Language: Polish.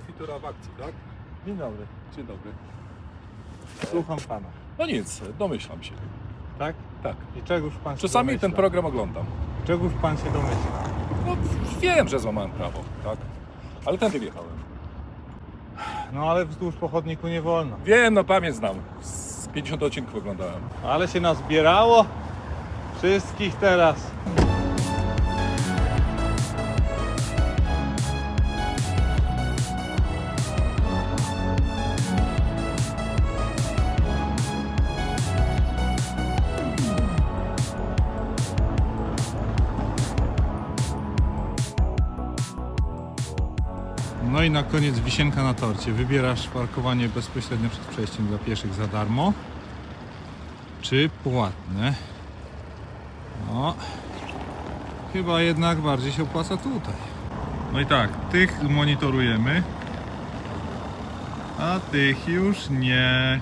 konfitura w akcji, tak? Dzień dobry. Dzień dobry. Słucham pana. No nic, domyślam się. Tak? Tak. I czegoż pan się Czasami domyśla? ten program oglądam. Czegoż pan się domyśla? No wiem, że złamałem prawo, tak? Ale tędy wjechałem. No ale wzdłuż pochodniku nie wolno. Wiem, no pamięć znam. Z 50 odcinków oglądałem. Ale się nazbierało. Wszystkich teraz. No i na koniec wisienka na torcie. Wybierasz parkowanie bezpośrednio przed przejściem dla pieszych za darmo, czy płatne? No, chyba jednak bardziej się opłaca tutaj. No i tak, tych monitorujemy, a tych już nie.